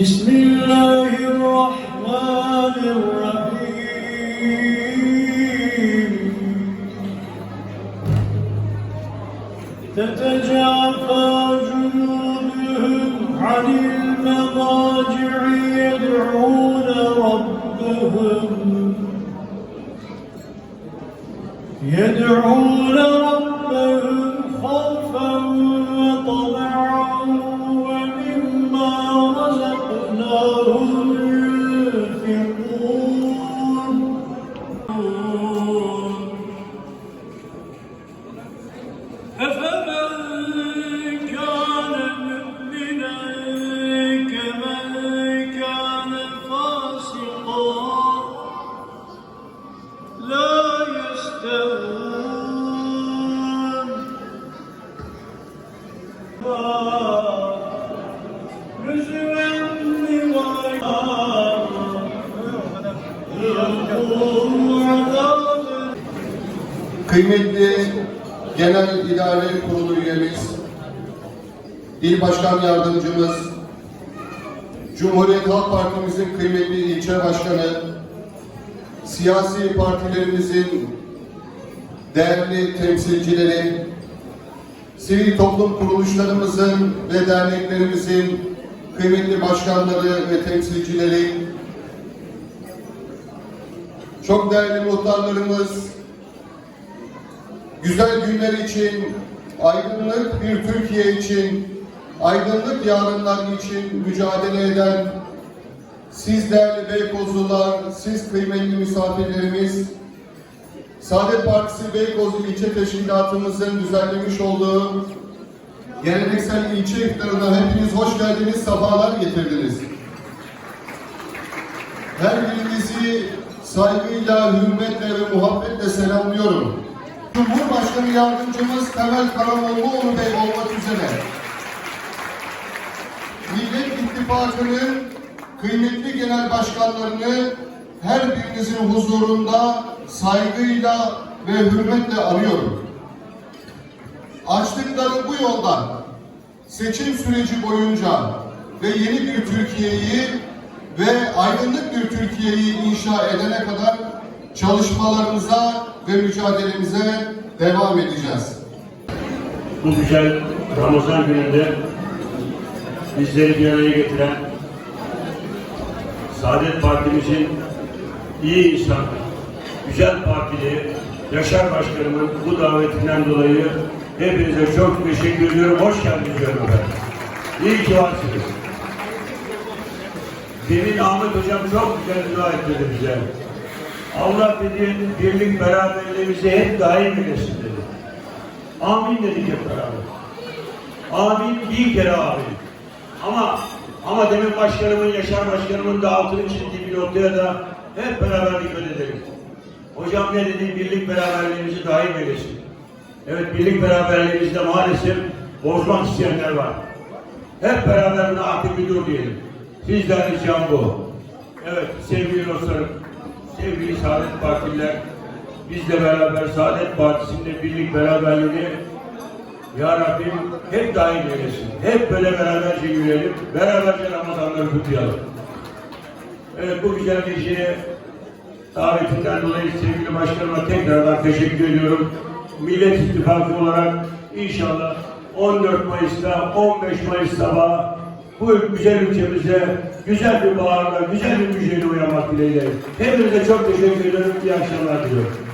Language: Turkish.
بسم الله الرحمن الرحيم. تتجافى جنوبهم عن المضاجع يدعون ربهم. يدعون ربهم Kıymetli Genel İdare Kurulu üyemiz, İl Başkan Yardımcımız, Cumhuriyet Halk Partimizin kıymetli ilçe başkanı, siyasi partilerimizin değerli temsilcileri, sivil toplum kuruluşlarımızın ve derneklerimizin kıymetli başkanları ve temsilcileri, çok değerli muhtarlarımız, güzel günler için, aydınlık bir Türkiye için, aydınlık yarınlar için mücadele eden siz değerli Beykozlular, siz kıymetli misafirlerimiz, Saadet Partisi Beykoz İlçe Teşkilatımızın düzenlemiş olduğu geleneksel ilçe iftarına hepiniz hoş geldiniz, sefalar getirdiniz. Her birinizi saygıyla, hürmetle ve muhabbetle selamlıyorum. Cumhurbaşkanı Yardımcımız Temel Karamollaoğlu Bey olmak üzere Millet İttifakı'nın kıymetli genel başkanlarını her birinizin huzurunda saygıyla ve hürmetle arıyorum. Açtıkları bu yoldan seçim süreci boyunca ve yeni bir Türkiye'yi ve aydınlık bir Türkiye'yi inşa edene kadar çalışmalarımıza ve mücadelemize devam edeceğiz. bu güzel Ramazan gününde bizleri bir araya getiren Saadet Partimizin iyi insan, güzel partili Yaşar Başkanımın bu davetinden dolayı hepinize çok teşekkür ediyorum. Hoş geldiniz diyorum efendim. İyi ki varsınız. Demin Ahmet Hocam çok güzel dua etti bize. Allah dedi birlik beraberliğimizi hep daim eylesin dedi. Amin dedik hep beraber. Amin bir kere amin. Ama ama demin başkanımın, Yaşar başkanımın da altını çizdiği bir noktaya da hep beraber dikkat edelim. Hocam ne dedi? Birlik beraberliğimizi daim eylesin. Evet birlik beraberliğimizde maalesef bozmak isteyenler var. Hep beraber buna artık bir dur diyelim. Sizden ricam bu. Evet sevgili dostlarım, sevgili Saadet Partililer, bizle beraber Saadet Partisi'nde birlik beraberliğini Ya Rabbim hep daim eylesin. Hep böyle beraberce yürüyelim. Beraberce Ramazanları kutlayalım. Evet bu güzel geceye davetinden dolayı sevgili başkanıma tekrardan teşekkür ediyorum. Millet İttifakı olarak inşallah 14 Mayıs'ta 15 Mayıs sabahı bu güzel ülkemize güzel bir bağırla, güzel bir müjdeyle uyanmak dileğiyle. Hepinize çok teşekkür ederim. İyi akşamlar diliyorum.